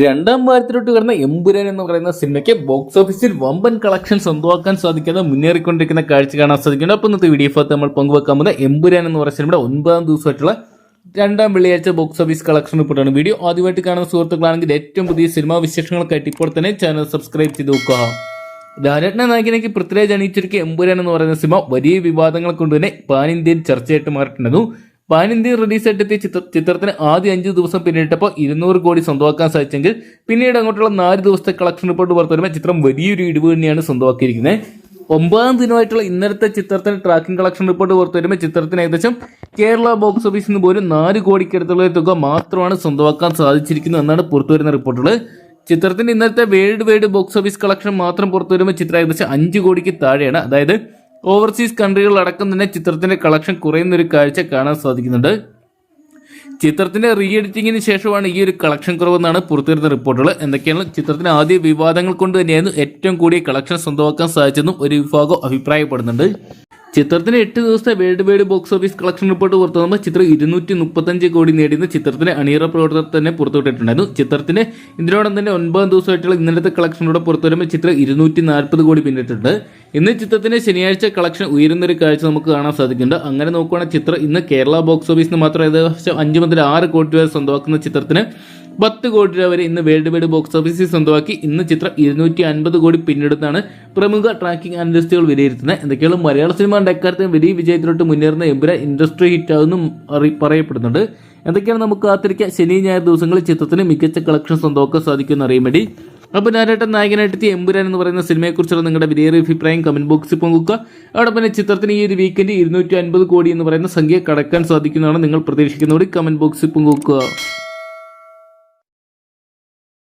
രണ്ടാം വാരത്തിലോട്ട് കടന്ന എമ്പുരാൻ എന്ന് പറയുന്ന സിനിമയ്ക്ക് ബോക്സ് ഓഫീസിൽ വമ്പൻ കളക്ഷൻ സ്വന്തമാക്കാൻ സാധിക്കാതെ മുന്നേറിക്കൊണ്ടിരിക്കുന്ന കാഴ്ച കാണാൻ സാധിക്കുന്നുണ്ട്. അപ്പോൾ ഇന്നത്തെ വീഡിയോ ഭാഗത്ത് നമ്മൾ പങ്കുവെക്കാൻ പോകുന്ന എമ്പുരാൻ എന്ന് പറയുന്ന സിനിമയുടെ ഒൻപതാം ദിവസമായിട്ടുള്ള രണ്ടാം വെള്ളിയാഴ്ച ബോക്സ് ഓഫീസ് കളക്ഷൻ റിപ്പോർട്ടാണ് വീഡിയോ ആദ്യമായിട്ട് കാണുന്ന സുഹൃത്തുക്കളാണെങ്കിൽ ഏറ്റവും പുതിയ സിനിമാ വിശേഷങ്ങൾക്കായിട്ട് ഇപ്പോൾ തന്നെ ചാനൽ സബ്സ്ക്രൈബ് ചെയ്ത് നോക്കുക. ലാലേട്ടനെ നായകനേക്ക് പൃഥ്വിരാജ് അണിയിച്ചൊരുക്കിയ എമ്പുരാൻ എന്ന് പറയുന്ന സിനിമ വലിയ വിവാദങ്ങൾ കൊണ്ട് തന്നെ പാൻ ഇന്ത്യൻ ചർച്ചയായിട്ട് മാറിയിട്ടുണ്ടായിരുന്നു. പാൻ ഇന്ത്യൻ റിലീസായിട്ട് എത്തിയ ചിത്ര ചിത്രത്തിന് ആദ്യ അഞ്ച് ദിവസം പിന്നിട്ടപ്പോൾ ഇരുന്നൂറ് കോടി സ്വന്തമാക്കാൻ സാധിച്ചെങ്കിൽ പിന്നീട് അങ്ങോട്ടുള്ള നാല് ദിവസത്തെ കളക്ഷൻ റിപ്പോർട്ട് പുറത്തു വരുമ്പോൾ ചിത്രം വലിയൊരു ഇടിവ് തന്നെയാണ് സ്വന്തമാക്കിയിരിക്കുന്നത്. ഒമ്പതാം ദിനമായിട്ടുള്ള ഇന്നലത്തെ ചിത്രത്തിന് ട്രാക്കിംഗ് കളക്ഷൻ റിപ്പോർട്ട് പുറത്തു വരുമ്പോൾ ചിത്രത്തിന് ഏകദേശം കേരള ബോക്സ് ഓഫീസിൽ നിന്ന് പോലും നാല് കോടിക്കടുത്തുള്ള തുക മാത്രമാണ് സ്വന്തമാക്കാൻ സാധിച്ചിരിക്കുന്നത് എന്നാണ് പുറത്തു വരുന്ന റിപ്പോർട്ടുകൾ. ചിത്രത്തിന്റെ ഇന്നലത്തെ world wide box office collection മാത്രം പുറത്തു വരുമ്പോൾ ചിത്രം ഏകദേശം അഞ്ച് കോടിക്ക് താഴെയാണ്. അതായത് ഓവർസീസ് കൺട്രികളിലടക്കം തന്നെ ചിത്രത്തിന്റെ കളക്ഷൻ കുറയുന്ന ഒരു കാഴ്ച കാണാൻ സാധിക്കുന്നുണ്ട്. ചിത്രത്തിന്റെ റീ എഡിറ്റിംഗിന് ശേഷമാണ് ഈ ഒരു കളക്ഷൻ കുറവെന്നാണ് പുറത്തുവരുന്ന റിപ്പോർട്ടുകൾ എന്തൊക്കെയാണ് ചിത്രത്തിന് ആദ്യ വിവാദങ്ങൾ കൊണ്ട് തന്നെയായിരുന്നു ഏറ്റവും കൂടിയ കളക്ഷൻ സ്വന്തമാക്കാൻ സാധിച്ചെന്നും ഒരു വിഭാഗം അഭിപ്രായപ്പെടുന്നുണ്ട്. ചിത്രത്തിന് എട്ട് ദിവസത്തെ world wide box office collection report പുറത്തു വന്നപ്പോൾ ചിത്രം ഇരുന്നൂറ്റി മുപ്പത്തഞ്ച് കോടി നേടിയെന്ന് ചിത്രത്തിന്റെ അണിയറ പ്രവർത്തകർ തന്നെ പുറത്തുവിട്ടിട്ടുണ്ടായിരുന്നു. ചിത്രത്തിന്റെ ഇതിനോടൊപ്പം തന്നെ ഒൻപതാം ദിവസമായിട്ടുള്ള ഇന്നലത്തെ കളക്ഷനിലൂടെ പുറത്തു വരുമ്പോൾ ചിത്രം ഇരുന്നൂറ്റി നാൽപ്പത് കോടി പിന്നിട്ടുണ്ട് ഇന്ന് ചിത്രത്തിന്റെ ശനിയാഴ്ച കളക്ഷൻ ഉയരുന്ന ഒരു കാഴ്ച നമുക്ക് കാണാൻ സാധിക്കുന്നുണ്ട്. അങ്ങനെ നോക്കുകയാണെങ്കിൽ ചിത്രം ഇന്ന് കേരള ബോക്സ് ഓഫീസിന് മാത്രം ഏകദേശം അഞ്ച് മുതൽ ആറ് കോടി രൂപ സ്വന്തമാക്കുന്ന ചിത്രത്തിന് പത്ത് കോടി രൂപ വരെ ഇന്ന് വേൾഡ് വൈഡ് ബോക്സ് ഓഫീസിൽ സ്വന്തമാക്കി. ഇന്ന് ചിത്രം ഇരുന്നൂറ്റി അൻപത് കോടി പിന്നിടുന്നാണ് പ്രമുഖ ട്രാക്കിംഗ് അനലിസ്റ്റുകൾ വിലയിരുത്തുന്നത്. എന്തൊക്കെയാണ് മലയാള സിനിമ എക്കാലത്ത് വലിയ വിജയത്തിലോട്ട് മുന്നേറുന്ന എമ്പുര ഇൻഡസ്ട്രി ഹിറ്റ് ആകുന്നു പറയപ്പെടുന്നുണ്ട്. എന്തൊക്കെയാണ് നമുക്ക് കാത്തിരിക്കുക ശനി ഞായർ ദിവസങ്ങളിൽ ചിത്രത്തിന് മികച്ച കളക്ഷൻ സ്വന്തമാക്കാൻ സാധിക്കുമെന്ന് അറിയാൻ വേണ്ടി അപ്പോൾ ഞാനേട്ടൻ നായകനായിട്ടെത്തിയ എമ്പുരാൻ എന്ന് പറയുന്ന സിനിമയെക്കുറിച്ചുള്ള നിങ്ങളുടെ വിലയേറിയ അഭിപ്രായം കമന്റ് ബോക്സിൽ പങ്കുക അതോടൊപ്പം ചിത്രത്തിന് ഈ ഒരു വീക്കെൻഡ് ഇരുന്നൂറ്റി അൻപത് കോടി എന്ന് പറയുന്ന സംഖ്യ കടക്കാൻ സാധിക്കുന്നതാണ് നിങ്ങൾ പ്രതീക്ഷിക്കുന്നതോടെ കമന്റ് ബോക്സിൽ പങ്കുവെക്കുക.